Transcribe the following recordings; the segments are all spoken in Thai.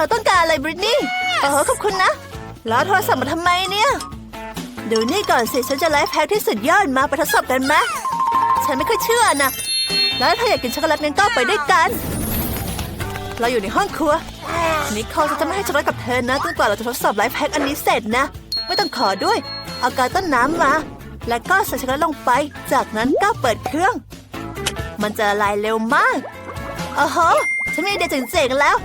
อต้องการอะไรบริตนี่อ้โหขอบคุณนะ แล้วโทรศัพท์มาทำไมเนี่ยดูนี่ก่อนสิฉันจะไลฟ์แพ็คที่สุดยอดมาไปทดสอบกันไหมฉันไม่ค่อยเชื่อนะแล้วถ้าอยากกินช็อกโกแลตงั้นก็ไปด้วยกัน เราอยู่ในห้องครัวนิโคลจะไม่ให้ช็อกโกแลตกับเธอนะจนกว่าเราจะทดสอบไลฟ์แพ็คอันนี้เสร็จนะ ไม่ต้องขอด้วย เอากาต้นน้ำมา แล้วก็ใส่ช็อกโกแลตลงไป จากนั้นก็เปิดเครื่อง มันจะละลายเร็วมากอ้โห ฉันมีไอเดียเจ๋งๆแล้ว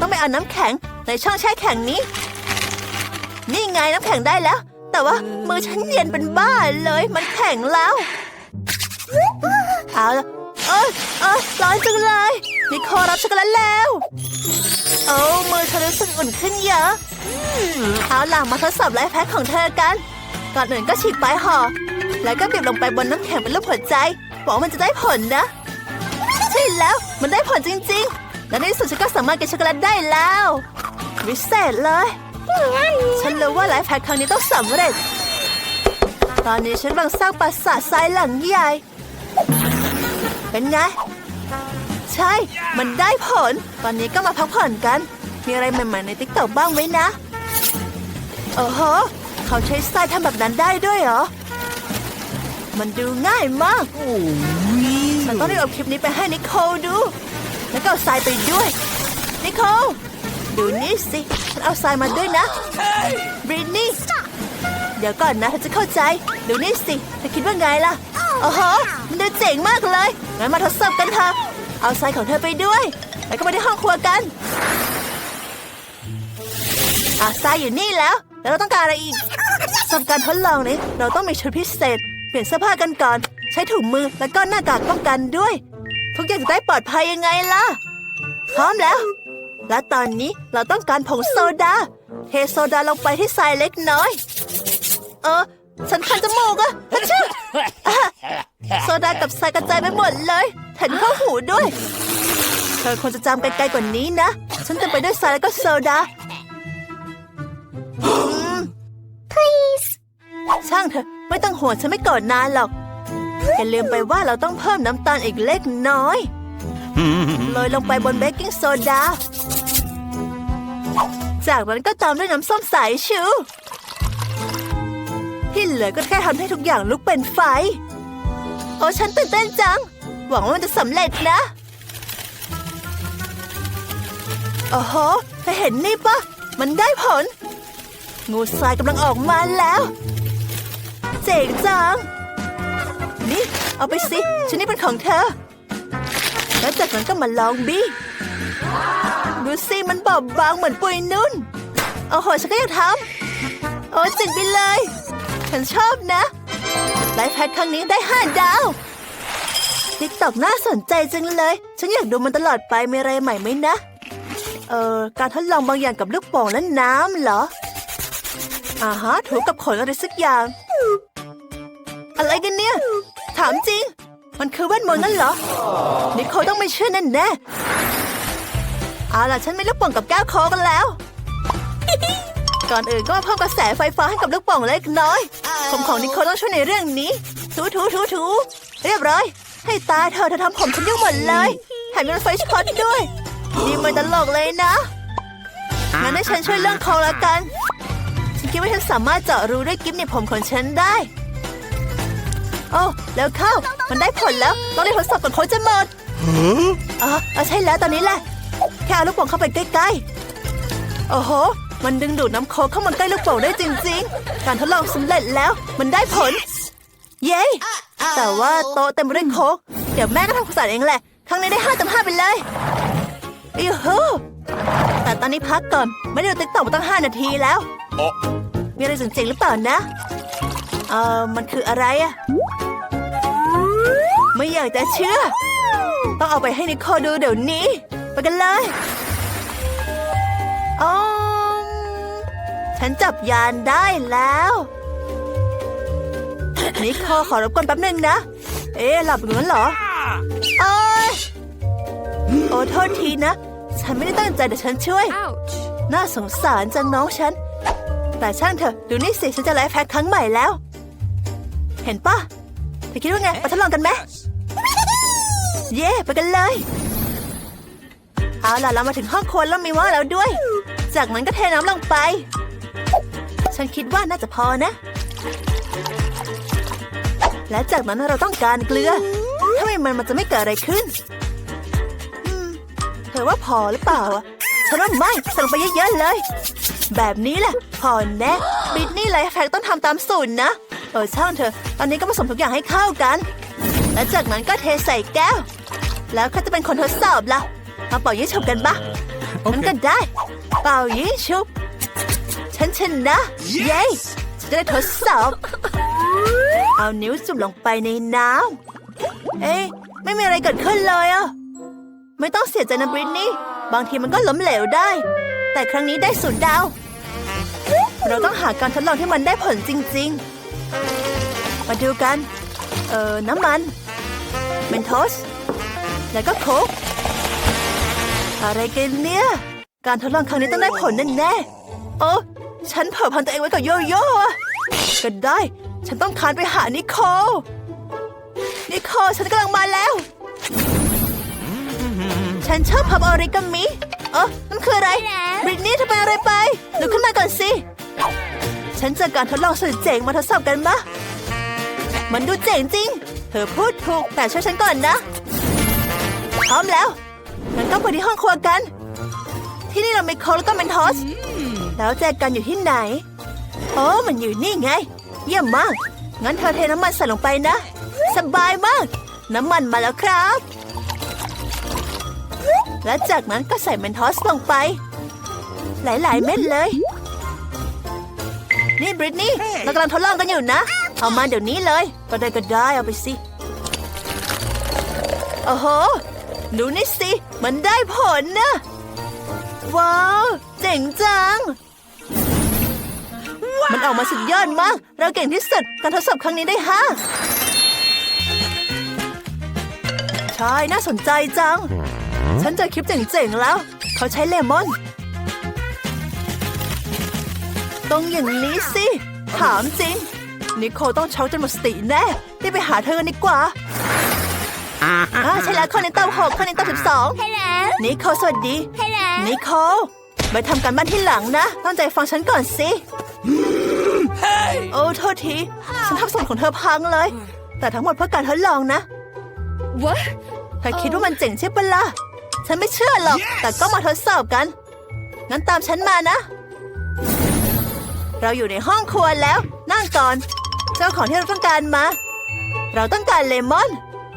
ต้องไปเอาน้ำแข็งในช่องแช่แข็งนี้ นี่ไงน้ำแข็งได้แล้ว แต่ว่ามือฉันเย็นเป็นบ้าเลย มันแข็งแล้วเอาละเอ้ยเอ้ยร้อนจังเลยนิโคลรับช็อกโกแลตแล้วโอ้มือเธอรู้สึกอุ่นขึ้นเยอะเอาล่ะมาทดสอบไลฟ์แพ็คของเธอกัน ก่อนอื่นก็ฉีกปลายห่อแล้วก็บีบลงไปบนน้ำแข็งเป็นรูปหัวใจหวังมันจะได้ผลนะ ใช่แล้วมันได้ผลจริง ๆ และในที่สุดฉันก็สามารถกินช็อกโกแลตได้แล้ววิเศษเลย ฉันรู้ว่าไลฟ์แพ็คครั้งนี้ต้องสำเร็จ ตอนนี้ฉันกำลังสร้างปราสาททรายหลังใหญ่ เป็นไง ใช่ มันได้ผล ตอนนี้ก็มาพักผ่อนกัน มีอะไรใหม่ๆในติ๊กต็อกบ้างไหมนะโอ้โหเขาใช้ทรายทำแบบนั้นได้ด้วยเหรอ มันดูง่ายมาก ฉันต้องได้เอาคลิปนี้ไปให้นิโคลดู แล้วก็เอาทรายไปด้วย นิโคลดูนี่สิ ฉันเอาทรายมาด้วยนะบรินนี่ เดี๋ยวก่อนนะเธอจะเข้าใจ ดูนี่สิ เธอคิดว่าไงล่ะโอ้โหมันดูเจ๋งมากเลย งั้นมาทดสอบกันเถอะเอาทรายของเธอไปด้วย แล้วก็ไปที่ห้องครัวกันอะทรายอยู่นี่แล้ว แล้วเราต้องการอะไรอีกสำหรับการทดลองนี้เราต้องมีชุดพิเศษ เปลี่ยนเสื้อผ้ากันก่อน ใช้ถุงมือแล้วก็หน้ากากป้องกันด้วย ทุกอย่างจะได้ปลอดภัยยังไงล่ะ พร้อมแล้ว และตอนนี้เราต้องการผงโซดา เทโซดาลงไปที่ทรายเล็กน้อย เออ ฉันคันจมูกอะฮัชชื่ออะโซดากับทรายกระจายไปหมดเลยแถมเข้าหูด้วย เธอควรจะจำไกลๆกว่านี้นะ ฉันจะไปด้วยทรายแล้วก็โซดาอืม please ช่างเถอะไม่ต้องห่วงฉันไม่โกรธนานหรอก อย่าลืมไปว่าเราต้องเพิ่มน้ำตาลอีกเล็กน้อยโรยลงไปบนเบกกิ้งโซดา จากนั้นก็ตามด้วยน้ำส้มสายชูที่เหลือก็แค่ทำให้ทุกอย่างลุกเป็นไฟ โอ้ฉันตื่นเต้นจัง หวังว่ามันจะสำเร็จนะโอ้โหเธอเห็นนี่ปะ มันได้ผล งูทรายกำลังออกมาแล้ว เจ๋งจัง นี่ เอาไปสิชิ้นนี้เป็นของเธอ แล้วจากนั้นก็มาลองบี้ดูสิมันบอบบางเหมือนปุยนุ่นโอ้โหฉันก็อยากทำโอ้จิงไปเลย ฉันชอบนะไลฟ์แพ็ครั้งนี้ได้ห้าดาวติ๊กตอกน่าสนใจจังเลย ฉันอยากดูมันตลอดไปมีอะไรใหม่ไหมนะ เอ่อ การทดลองบางอย่างกับลูกโป่งและน้ำเหรออ่าฮะถูกับขนอะไรสักอย่าง อะไรกันเนี่ย ถามจริง มันคือเวทมนต์นั่นเหรอ นิโคลต้องไม่เชื่อแน่แน่เอาล่ะฉันไมีลูกป่องกับแก้วโคกันแล้ว ก่อนอื่นก็มาเพิ่มกระแสไฟฟ้าให้กับลูกป่องเล็กน้อย ผมของนิโคลต้องช่วยในเรื่องนี้ ถูถูถูถูเรียบร้อย ให้ตาเธอเธอทำผมฉันยุ่งหมดเลยแถมยังไฟช็อตด้วยนี่มันตลกเลยนะ งั้นให้ฉันช่วยเรื่องคลละกัน ฉันคิดว่าฉันสามารถเจาะรูด้วยกิฟต์ในผมของฉันได้ โอ้แล้วเข้า มันได้ผลแล้ว ต้องได้ทดสอบก่อนโค้ชจะหมดอ๋อเอาใช่แล้วตอนนี้แหละ แค่เอาลูกโป่งเข้าไปใกล้ๆ โอ้โห มันดึงดูดน้ำโค้กเข้ามาใกล้ลูกโป่งได้จริง ๆ การทดลองสำเร็จแล้ว มันได้ผล เย้ แต่ว่าโต๊ะเต็มไปด้วยโค้กเดี๋ยวแม่ก็ทำความสะอาดเองแหละ ครั้งนี้ได้ห้าเต็มห้าไปเลยอีฮูแต่ตอนนี้พักก่อน ไม่ได้ดูติ๊กต็อกมาตั้งห้านาทีแล้วมีอะไรเจ๋งๆหรือเปล่านะ เออมันคืออะไรอะ ไม่อยากจะเชื่อ ต้องเอาไปให้นิโคลดูเดี๋ยวนี้ ไปกันเลยอมฉันจับยานได้แล้วนิโคลขอรบกวนแป๊บหนึ่งนะ เอ๊ะหลับอยู่งั้นเหรอโอ้ยโอ้โทษทีนะ ฉันไม่ได้ตั้งใจแต่ฉันช่วย Ouch. น่าสงสารจังน้องฉัน แต่ช่างเถอะดูนี่สิฉันจะไลฟ์แพ็คครั้งใหม่แล้ว เห็นปะเธอคิดว่าไงไปทดลองกันไหม เย่ไปกันเลย เอาล่ะเรามาถึงห้องครัวแล้วมีว่าแล้วด้วย จากนั้นก็เทน้ำลงไป ฉันคิดว่าน่าจะพอนะ และจากนั้นเราต้องการเกลือ ถ้าไม่มันมันจะไม่เกิดอะไรขึ้นเธอว่าพอหรือเปล่าฉันว่าไม่ใส่ลงไปเยอะๆเลย แบบนี้แหละพอแน่บิดนี่ไลฟ์แฟกต้องทำตามสูตรนะ เออช่างเถอตอนนี้ก็ผสมทุกอย่างให้เข้ากัน และจากนั้นก็เทใส่แก้ว แล้วก็จะเป็นคนทดสอบละมาเป่ายิงฉุบกันปะมันก็ได้ เป่ายิงฉุบฉันชนะเย้ฉันจะได้ทดสอบ เอานิ้วจุ่มลงไปในน้ำเอ๊ะไม่มีอะไรเกิดขึ้นเลยอะไม่ต้องเสียใจนะบริตนี่บางทีมันก็ล้มเหลวได้ แต่ครั้งนี้ได้ศูนย์ดาว เราต้องหาการทดลองที่มันได้ผลจริง ๆ มาดูกัน เอ่อน้ำมันเมนโทส แล้วก็โค้กอะไรกันเนี่ย การทดลองครั้งนี้ต้องได้ผลแน่ๆโอ้ฉันเผลอพันตัวเองไว้กับโยโย่อะก็ได้ ฉันต้องคานไปหานิโคลนิโคลฉันกำลังมาแล้ว ฉันชอบพับออริกามิเออนั่นคืออะไรบริตนี่เธอเป็นอะไรไปลุกขึ้นมาก่อนสิ ฉันเจอการทดลองสุดเจ๋งมาทดสอบกันมะ มันดูเจ๋งจริง เธอพูดถูกแต่ช่วยฉันก่อนนะพ ร้อมแล้วงั้นก็ไปที่ห้องครัวกัน ที่นี่เรามีโค้กแล้วก็เมนทอส แล้วแจกันอยู่ที่ไหนโอ้มันอยู่นี่ไง เยี่ยมมาก งั้นเธอเทน้ำมันใส่ลงไปนะ สบายมาก น้ำมันมาแล้วครับ และจากนั้นก็ใส่เมนทอสลงไป หลาย ๆ เม็ดเลย นี่บริตนี่เรากำลังทดลองกันอยู่นะ เอามาเดี๋ยวนี้เลย ก็ได้ก็ได้เอาไปสิ โอ้โห ดูนี่สิ มันได้ผลนะ ว้าว เจ๋งจัง มันออกมาสุดยอดมาก เราเก่งที่สุด การทดสอบครั้งนี้ได้ห้าใช่ น่าสนใจจัง ฉันเจอคลิปเจ๋งๆแล้ว เขาใช้เลมอน ต้องอย่างนี้สิ ถามจริง นิโคลต้องช็อกจนหมดสติแน่รีบไปหาเธอกันดีกว่า ข้อนี้ตอบหกข้อนี้ตอบสิบสอง Hello. นิโคลสวัสดี Hello. นิโคลไปทำการบ้านที่หลังนะตั้งใจฟังฉันก่อนสิโอ้โทษที ฉันทำสมุดของเธอพังเลย แต่ทั้งหมดเพื่อการทดลองนะ What? เธอคิดว่ามันเจ๋งใช่ปะล่ะฉันไม่เชื่อหรอก แต่ก็มาทดสอบกัน งั้นตามฉันมานะ เราอยู่ในห้องครัวแล้ว นั่งก่อน เจ้าของที่เราต้องการมา เราต้องการเลมอน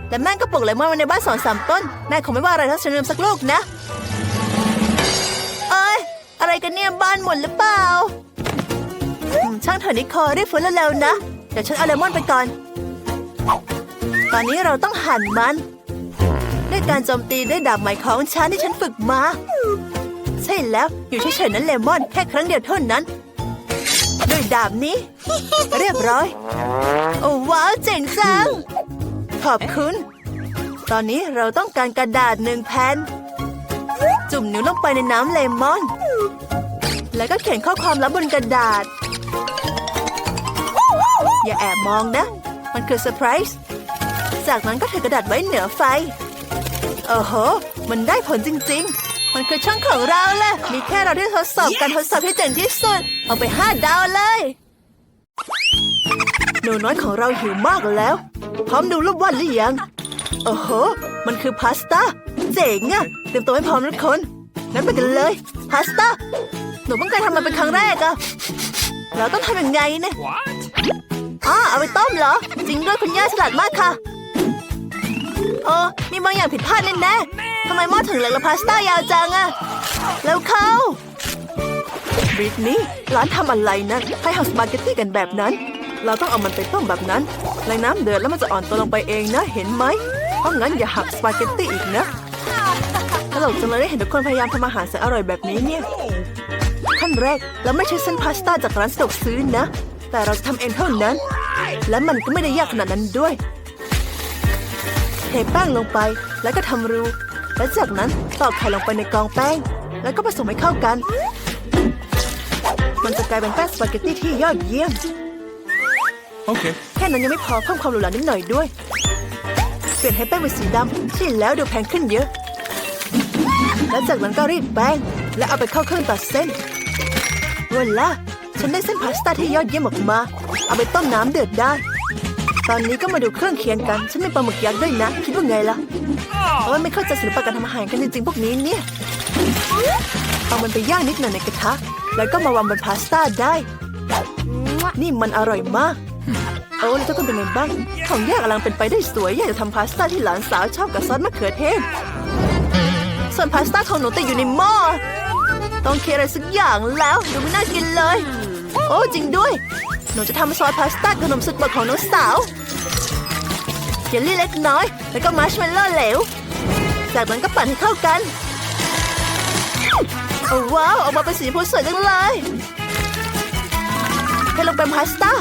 แต่แม่ก็ปลูกเลมอนไว้ในบ้านสองสามต้นแม่คงไม่ว่าอะไรถ้าฉันลืมสักลูกนะ เอ้ย อะไรกันเนี่ยบ้านหมดหรือเปล่า ช่างเถอะนิคลรีบฟื้นเร็วๆนะ เดี๋ยวฉันเอาเลมอนไปก่อน ตอนนี้เราต้องหั่นมัน ด้วยการโจมตีด้วยดาบไหมของฉันที่ฉันฝึกมา ใช่แล้วอยู่เฉยๆนั้นเลมอนแค่ครั้งเดียวเท่านั้นด้วยดาบนี้ เรียบร้อย โอ้ว้าวเจ๋งจัง ขอบคุณ ตอนนี้เราต้องการกระดาษหนึ่งแผ่น จุ่มนิ้วลงไปในน้ำเลมอน แล้วก็เขียนข้อความลับบนกระดาษ อย่าแอบมองนะ มันคือเซอร์ไพรส์ จากนั้นก็ถือกระดาษไว้เหนือไฟ โอ้โห มันได้ผลจริง ๆ มันคือช่องของเราแหละ มีแค่เราที่ทดสอบการทดสอบที่เจ๋งที่สุด เอาไปห้าดาวเลยหนูน้อยของเราหิวมากแล้ว พร้อมดูรูปวาดหรือยัง โอ้โห มันคือพาสต้า เจ๋งอะเตรียมตัวให้พร้อมทุกคน งั้นไปกันเลย พาสต้า หนูเพิ่งเคยทำมันเป็นครั้งแรกอะเราต้องทำยังไงเนี่ย What? อ๋อเอาไปต้มเหรอ จริงด้วยคุณย่าฉลาดมากค่ะ โอ้มีบางอย่างผิดพลาดแน่ๆทำไมหม้อถึงเล็กและพาสต้ายาวจังอะแล้วเข้าบริตนี่ร้านทำอะไรนะ ให้ทำสปาเกตตี้กันแบบนั้น เราต้องเอามันไปต้มแบบนั้นแรงน้ำเดือดแล้วมันจะอ่อนตัวลงไปเองนะ เห็นไหมเพราะงั้นอย่าหักสปาเกตตี้อีกนะตลกจังเลยได้เห็นทุกคนพยายามทำอาหารแสนอร่อยแบบนี้เนี่ย ขั้นแรกเราไม่ใช้เส้นพาสต้าจากร้านสะดวกซื้อนะ แต่เราจะทำเองเท่านั้น และมันก็ไม่ได้ยากขนาดนั้นด้วย เทแป้งลงไปแล้วก็ทำรูและจากนั้นตอกไข่ลงไปในกองแป้ง แล้วก็ผสมให้เข้ากัน มันจะกลายเป็นแป้งสปาเกตตี้ที่ยอดเยี่ยม Okay. แค่นั้นยังไม่พอเพิ่มความหรูหรานิดหน่อยด้วย เปลี่ยนให้แป้งเป็นสีดำใช่แล้วดูแพงขึ้นเยอะ แล้วจากนั้นก็รีดแป้ง และเอาไปเข้าเครื่องตัดเส้นวันละฉันได้เส้นพาสต้าที่ยอดเยี่ยมออกมา เอาไปต้มน้ำเดือดได้ ตอนนี้ก็มาดูเครื่องเคียงกัน ฉันมีปลาหมึกยักษ์ด้วยนะ คิดว่าไงล่ะโอ้ยไม่เข้าใจศิลปะการทำอาหารกันจริงๆพวกนี้เนี่ย เอามันไปย่างนิดหน่อยในกระทะ แล้วก็มาวางบนพาสต้าได้ นี่มันอร่อยมาก โอ้แล้วเจ้าก็เป็นไงบ้าง ของย่ากำลังเป็นไปได้สวย อยากจะทำพาสต้าที่หลานสาวชอบกับซอสมะเขือเทศ ส่วนพาสต้าของหนูติดอยู่ในหม้อ ต้องเคลียร์อะไรสักอย่างแล้วดูไม่น่ากินเลย โอ้จริงด้วย หนูจะทำซอสพาสต้าขนมสุดโปรดของน้องสาวเยลลี่เล็กน้อย แล้วก็มาร์ชเมลโล่เหลว จากนั้นก็ปั่นให้เข้ากันโอ้ว้าวออกมาเป็นสีพูสวยจังเลยเทลงเป็นพาสต้า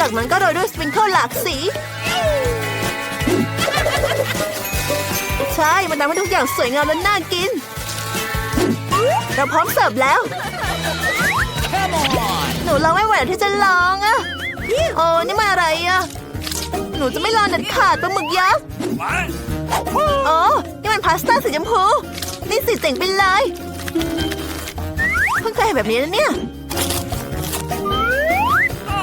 จากนั้นก็โรยด้วยสปริงเกิลหลากสี ใช่ มันทำให้ทุกอย่างสวยงามและน่ากิน เราพร้อมเสิร์ฟแล้ว หนูรอไม่ไหวที่จะลองอะโอ้นี่มันอะไรอะหนูจะไม่ลองเด็ดขาดปลาหมึกยักษ์โอ้นี่มันพาสต้าสีชมพู นี่สีเจ๋งไปเลย เพิ่งเคยเห็นแบบนี้นะเนี่ย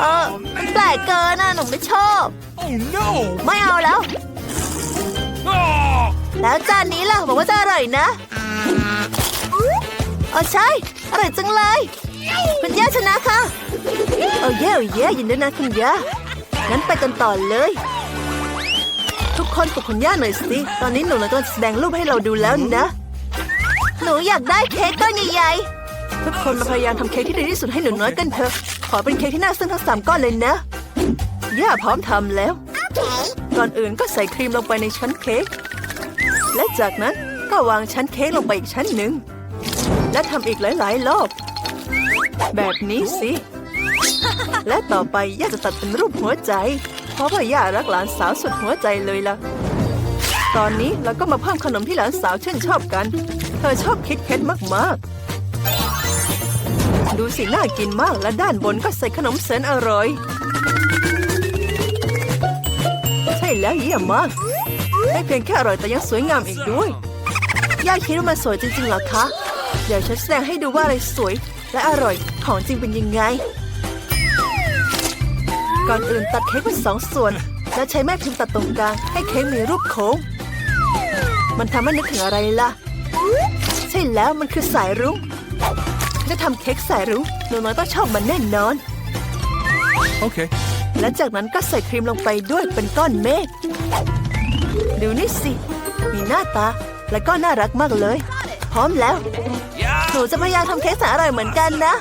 เออมันแปลกเกินนะหนูไม่ชอบ Oh no! ไม่เอาแล้ว Oh! แล้วจานนี้ล่ะบอกว่าจะอร่อยนะอ๋อใช่ อร่อยจังเลย คุณย่าชนะค่ะโอ้เย่โอ้เย่ยินดีนะคุณย่างั้นไปกันต่อเลย ทุกคนปลุกคุณย่าหน่อยสิ ตอนนี้หนูกำลังจะแสดงรูปให้เราดูแล้วนะ หนูอยากได้เค้กก้อนใหญ่ๆทุกคนมาพยายามทำเค้กที่ดีที่สุดให้หนูน้อยกันเถอะ ขอเป็นเค้กที่น่าซึ้งทั้งสามก้อนเลยนะ ย่าพร้อมทำแล้ว ก่อนอื่นก็ใส่ครีมลงไปในชั้นเค้ก และจากนั้นก็วางชั้นเค้กลงไปอีกชั้นหนึ่ง และทำอีกหลาย ๆ รอบ แบบนี้สิ และต่อไปย่าจะตัดเป็นรูปหัวใจ เพราะว่าย่ารักหลานสาวสุดหัวใจเลยล่ะ ตอนนี้เราก็มาเพิ่มขนมที่หลานสาวชื่นชอบกัน เธอชอบคิดเคทมาก ๆ ดูสิน่ากินมากและด้านบนก็ใส่ขนมเสนอร่อย ใช่แล้วเยี่ยมมากไม่เพียงแค่อร่อยแต่ยังสวยงามอีกด้วย ย่าคิดว่ามันสวยจริงๆหรอคะ เดี๋ยวฉันแสดงให้ดูว่าอะไรสวยและอร่อยของจริงเป็นยังไง ก่อนอื่นตัดเค้กเป็นสองส่วน แล้วใช้แม่พิมพ์ตัดตรงกลางให้เค้กมีรูปโค้ง มันทำให้นึกถึงอะไรล่ะ ใช่แล้วมันคือสายรุ้ง จะทำเค้กสายรุ้งหนูน้อยต้องชอบมันแน่นอน Okay. และจากนั้นก็ใส่ครีมลงไปด้วยเป็นก้อนเมฆดูนี่สิ มีหน้าตา และก็น่ารักมากเลย พร้อมแล้ว Yeah! หนูจะพยายามทำเค้กแสนอร่อยเหมือนกันนะ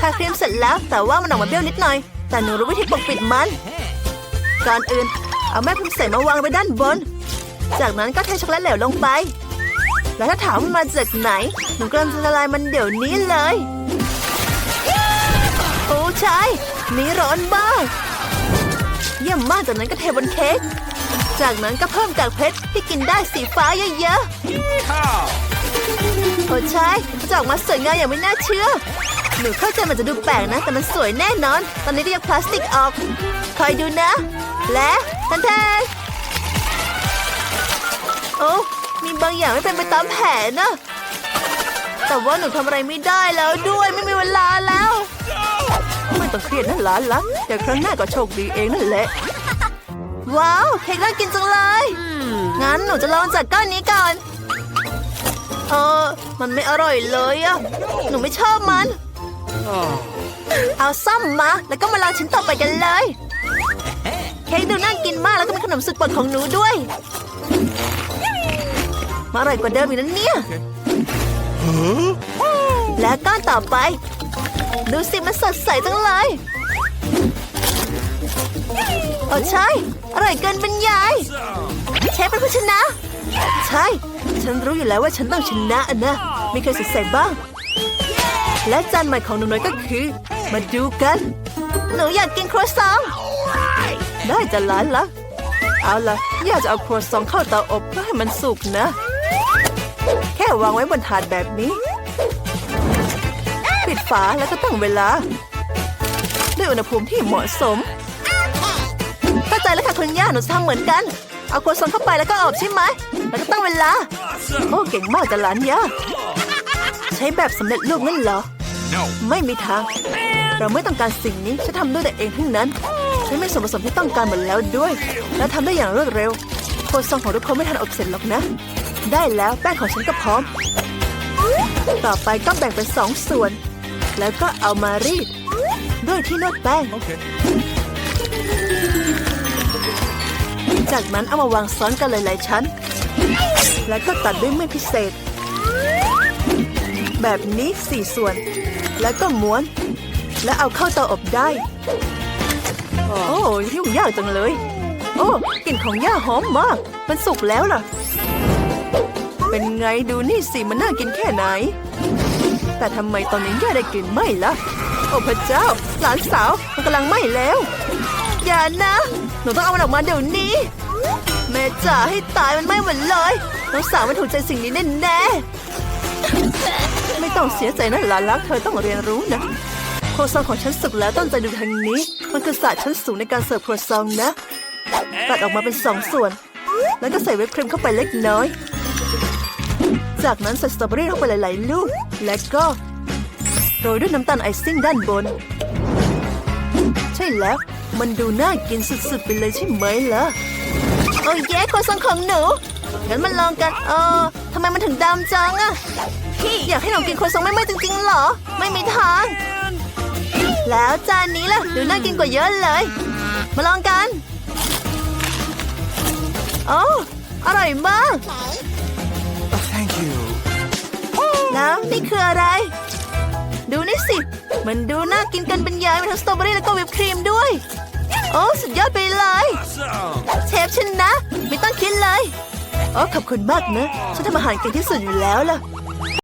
ทาครีมเสร็จแล้วแต่ว่ามันออกมาเบี้ยวนิดหน่อย แต่หนูรู้วิธีปกปิดมัน ก่อนอื่น เอาแม่พิมพ์ใส่มาวางไว้ด้านบน จากนั้นก็เทช็อกโกแลตเหลวลงไป แล้วถ้าถามมาจากไหน หนูกำลังจะละลายมันเดี๋ยวนี้เลย โอ้ใช่นี่ร้อนมากเยี่ยมมากจากนั้นก็เทบนเค้ก จากนั้นก็เพิ่มกากเพชรที่กินได้สีฟ้าเยอะๆโอ้ใช่จะออกมาสวยงามอย่างไม่น่าเชื่อ หนูเข้าใจมันจะดูแปลกนะ แต่มันสวยแน่นอน ตอนนี้เรียกพลาสติกออก คอยดูนะ และทันแทนโอ้ มีบางอย่างไม่เป็นไปตามแผนนะ แต่ว่าหนูทำอะไรไม่ได้แล้วด้วยไม่มีเวลาแล้ว ไม่ต้องเครียดนะหลานละเดี๋ยวครั้งหน้าก็โชคดีเองนั่นแหละ ว้าว เค้กน่ากินจังเลย งั้นหนูจะลองจากก้อนนี้ก่อน เออ มันไม่อร่อยเลยอะหนูไม่ชอบมัน เอาซ่อมมา แล้วก็มาลองชิ้นต่อไปกันเลย เค้กดูน่ากินมากแล้วก็เป็นขนมสุดโปรดของหนูด้วย มาอร่อยกว่าเดิมอีกนะเนี่ย และก้อนต่อไป ดูสิมันสดใสจังเลยโอ้ใช่ อร่อยเกินบรรยายเชฟเป็นผู้ชนะ ใช่ ฉันรู้อยู่แล้วว่าฉันต้องชนะนะมีใครสงสัยบ้าง และจานใหม่ของหนูน้อยก็คือ มาดูกัน หนูอยากกินครัวซองได้จะล้านละเอาละอยากจะเอาครัวซองเข้าเตาอบเพื่อให้มันสุกนะ แค่วางไว้บนถาดแบบนี้ ปิดฝาแล้วก็ตั้งเวลา ด้วยอุณหภูมิที่เหมาะสมเข้าใจแล้วค่ะคุณย่าหนูจะทำเหมือนกัน เอาครัวซองเข้าไปแล้วก็อบใช่ไหมแล้วก็ตั้งเวลา Awesome! โอ้เก่งมากจ้ะหลานย่าใช้แบบสำเร็จรูปงั้นเหรอ No. ไม่มีทาง เราไม่ต้องการสิ่งนี้ฉันทำด้วยแต่เองทั้งนั้นฉันมีส่วนผสมที่ต้องการหมดแล้วด้วย และทำได้อย่างรวดเร็วโครัวซองของทุกคนไม่ทันอบเสร็จหรอกนะ ได้แล้วแป้งของฉันก็พร้อม ต่อไปก็แบ่งเป็นสองส่วน แล้วก็เอามารีด ด้วยที่นวดแป้ง Okay. จากนั้นเอามาวางซ้อนกันหลายๆชั้น แล้วก็ตัดด้วยมีดพิเศษ แบบนี้สี่ส่วน แล้วก็ม้วน แล้วเอาเข้าเตาอบได้ โอ้ยุ่งยากจังเลย โอ้กลิ่นของย่าหอมมาก มันสุกแล้วล่ะ เป็นไงดูนี่สิมันน่ากินแค่ไหน แต่ทำไมตอนนี้ย่าได้กลิ่นไหม้ล่ะ โอ้พระเจ้า หลานสาวมันกำลังไหม้แล้ว อย่านะ หนูต้องเอามันออกมาเดี๋ยวนี้ แม่จ๋าให้ตายมันไหม้หมดเลยน้องสาวมันถูกใจสิ่งนี้แน่ๆไม่ต้องเสียใจนะหลานรักเธอต้องเรียนรู้นะโครัวซองของฉันสุกแล้วตั้งใจดูทางนี้ มันคือศาสตร์ชั้นสูงในการเสิร์ฟโครัวซองนะตัดออกมาเป็นสองส่วน แล้วก็ใส่เวิปครีมเข้าไปเล็กน้อย จากนั้นใส่สตรอเบอรี่เข้าไปหลายๆลูก และก็โรยด้วยน้ำตาลไอซิ่งด้านบน ใช่แล้ว มันดูน่ากินสุดๆไปเลยใช่ไหมล่ะ โอ้ยแย่โครังของหนู งั้นมันลองกัน เออทำไมมันถึงดำจังอะอยากให้หนูกินโครัวซองไม่ไม้จริงๆหรอ ไม่มีทาง แล้วจานนี้ล่ะดูน่ากินกว่าเยอะเลย มาลองกัน โอ้อร่อยมาก แล้วนี่คืออะไร ดูนี่สิ มันดูน่ากินกันเป็นยายมีทั้งสตรอเบอรี่แล้วก็วิปครีมด้วย โอ้สุดยอดไปเลย เชฟฉันนะ ไม่ต้องคิดเลย โอ้ขอบคุณมากนะ ฉันทำอาหารเก่งที่สุดอยู่แล้วล่ะ